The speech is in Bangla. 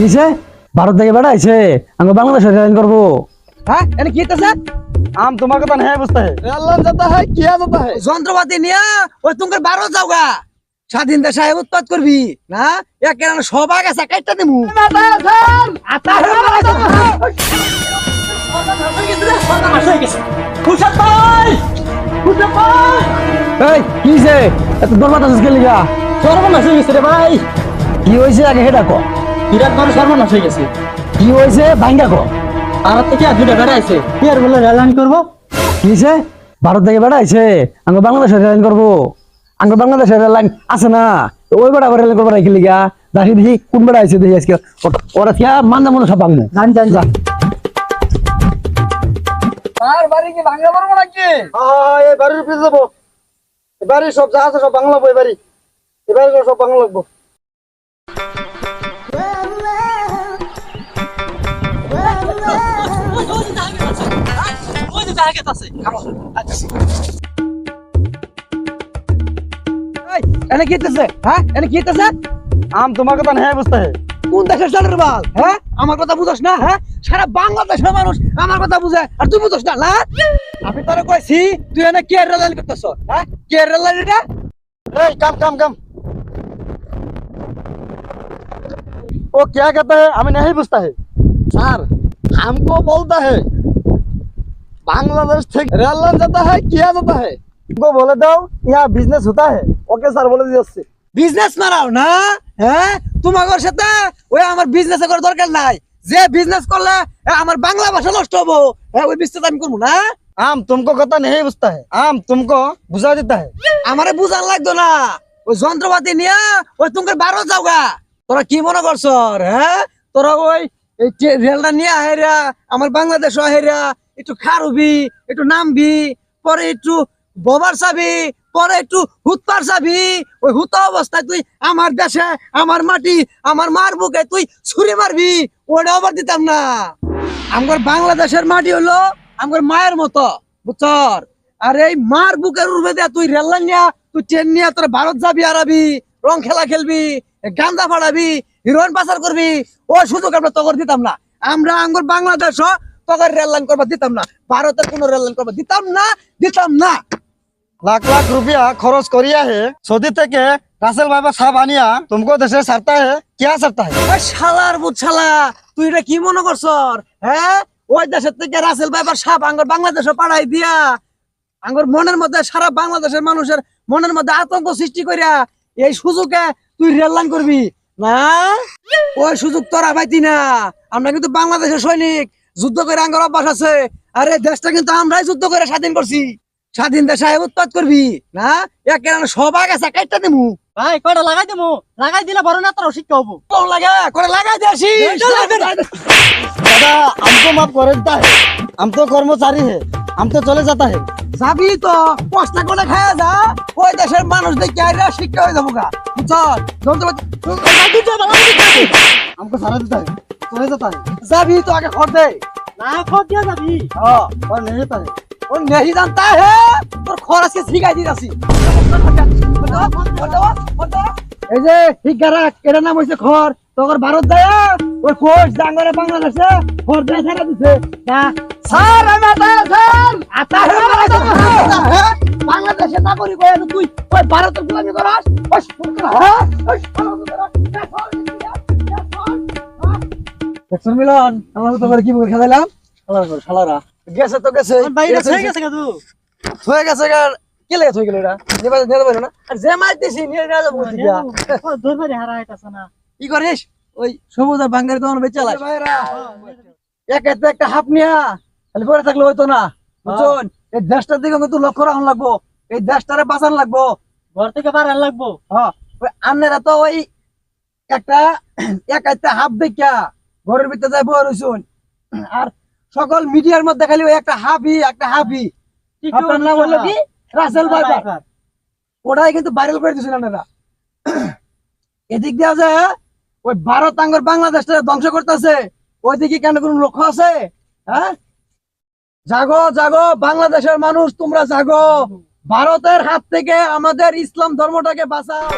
নিছে ভারত থেকে বেড়াইছে আমি বাংলাদেশ রেজাইন করব। হ্যাঁ এটা কি স্যার আম তোমার কথা হ্যাঁ বুঝতে হ্যাঁ। কি যন্ত্রপাতি নিয়ে ওই তোমার বারো যাওগা স্বাধীন দেশ সাহেব উৎপাদ করবি না? একে সবাই গেছে কাইটা দিমু। কি সে ভাই। কি হয়েছে আগে হেডা কর বিরাট বড় সর্বনাশ হয়ে গেছে। কি হয়েছে? ভাঙ্গা কো আর থেকে দুটা বেড়া আছে কি আর বলে রেলান করব? কিছে ভারত থেকে বেড়াইছে আমি বাংলাদেশে জয়েন করব। আমি বাংলাদেশের লাইন আছে না। ওই বেড়া করে করব রাখি লিগা। দেখি দেখি কোন বেড়া আছে দেখি আজকে। ওরা থিয়া মান্দা মনে সব ভাঙবো জান জান জান আর বাড়ি কি ভাঙা পারব নাকি? হ্যাঁ এই বাড়ির পিছে যাব। এই বাড়ি সব যা আছে সব বাংলা এই বাড়ি। এই সব বাংলা লাগবো। এনে কি হইতাছে হ্যাঁ এনে কি হইতাছে हम तुम्हारा तो नहीं बुझता है কোন দেশের জানের বাল হ্যাঁ আমার কথা বুঝছ না হ্যাঁ সারা বাংলাদেশের মানুষ আমার কথা বুঝে আর তুই বুঝছ না না আমি তোরে কইছি তুই এনে কি রেলাল করতেছ হ্যাঁ কি রেলাল এটা ए, कम कम कम वो क्या कहता है हमें नहीं बुझता है सर हमको बोलता है बांग्लादेश থেকে রেলাল जाता है किया जाता है उनको बोले दो यहाँ बिजनेस होता है ओके सर बोले दिए বিজনেস মারাও না হ্যাঁ তোমার সাথে ওই আমার বিজনেস করার দরকার নাই যে বিজনেস করলে এ, আমার বাংলা ভাষা নষ্ট হবো হ্যাঁ ওই বিজনেস আমি করবো না हम तुमको कहता नहीं बुझता है हम तुमको बुझा देता है আমারে বুঝান লাগতো না ওই যন্ত্রপাতি নিয়ে ওই তোমার বারো যাওগা তোরা কি মনে করছ হ্যাঁ তোরা ওই এই রেলটা নিয়ে আহেরা, আমার বাংলাদেশ হেরা একটু খারুবি, একটু নামবি, পরে একটু ববার চাবি, পরে একটু হুতপার চাবি, ওই হুত অবস্থায় তুই আমার দেশে, আমার মাটি, আমার মার বুকে তুই ছুরি মারবি, ওটা আবার দিতাম না। আমার বাংলাদেশের মাটি হলো আমার মায়ের মতো, বুঝছর? আর এই মার বুকের উর্বে দেয়া তুই রেল নিয়া, তুই ট্রেন নিয়া তোর ভারত যাবি আরাবি রং খেলা খেলবি, গান্দা ফাড়াবি হিরোইন পাচার করবি, ও সুযোগ আমরা তগর দিতাম না। আমরা আঙ্গুর বাংলাদেশ তগর রেল লাইন করবার দিতাম না। ভারতের কোন রেল লাইন করবার দিতাম না দিতাম না। লাখ লাখ রুপিয়া খরচ করিয়া হে, সৌদি থেকে রাসেল বাবা সাহ আনিয়া তুমি দেশে সারতা হে, কিয়া সারতা হে? শালার বুঝালা তুই এটা কি মনে করছ? হ্যাঁ ওই দেশের থেকে রাসেল বাবার সাপ আঙ্গুর বাংলাদেশে পাড়াই দিয়া, আঙ্গুর মনের মধ্যে, সারা বাংলাদেশের মানুষের মনের মধ্যে আতঙ্ক সৃষ্টি করিয়া, এই সুযোগে তুই রেল লাইন করবি। না? ওই সুযোগ তোরা পাইতি না। আমরা কিন্তু বাংলাদেশের সৈনিক। যুদ্ধ করে আঙ্গার অভ্যাস আছে। আরে দেশটা কিন্তু আমরাই যুদ্ধ করে স্বাধীন করছি। স্বাধীন দেশে উৎপাদ করবি না? এক কারণে সবাই গেছে কাইটা দেবো ভাই কটা লাগাই দেবো লাগাই দিলে বড় না তোর শিক্ষা হব। কোন লাগা করে লাগাই দেশি দাদা আমকো মাফ করে দা আমতো কর্মচারী হে। আমি তো চলে যাতা হে। যাবি তো কষ্ট করে খাওয়া যা ওই দেশের মানুষ দেখে শিক্ষা হয়ে যাব আমাকে সারা দিতে চলে যাতা যাবি তো আগে খর দে। না খর যাবি। হে তোর এই যে নাম ভারত দেয় ওর কোচ ডাঙ্গে বাংলাদেশে খর দিয়ে সারা দিছে। স্যার আমি আতা স্যার আতা হে বাংলাদেশে নাগরিক হয়ে তুই। ওই ভারতের গোলামি করাস ওই হ্যাঁ ওই দেখছেন মিলন? আমার তো কি বলে খেলাইলাম শালারা করে শালারা। গেছে তো গেছে হয়ে গেছে কাদু হয়ে গেছে গার কি লেগে হয়ে গেল এটা? নেবা নেবা না? আর যে মারতেছি নিয়ে না যাব দিয়া দূর বাড়ি হারা হইতাছে না। কি করিস? ওই সবুজ আর বাঙ্গারি তোমার বেচে চালাস একটা হাফ নিয়া। খালি পরে থাকলে হইতো না। বুঝছেন? এই দেশটার দিকে কিন্তু লক্ষ্য রাখুন লাগবো। এই দেশটারে বাঁচান লাগবো। ঘর থেকে লাগবো। হ্যাঁ। আন্নেরা তো ওই একটা এক একটা হাফ দেখা ঘরের ভিতরে যাই বই রইছুন। আর সকল মিডিয়ার মধ্যে খালি ওই একটা হাফি একটা হাফি। আপনার নাম হলো কি? রাসেল বারবার ওটাই কিন্তু ভাইরাল করে দিয়েছেন আপনারা এদিক দিয়ে যে ওই ভারত আঙ্গর বাংলাদেশটা ধ্বংস করতেছে ওইদিকে কেন কোন লক্ষ্য আছে? হ্যাঁ? জাগো জাগো বাংলাদেশের মানুষ তোমরা জাগো। ভারতের হাত থেকে আমাদের ইসলাম ধর্মটাকে বাঁচাও।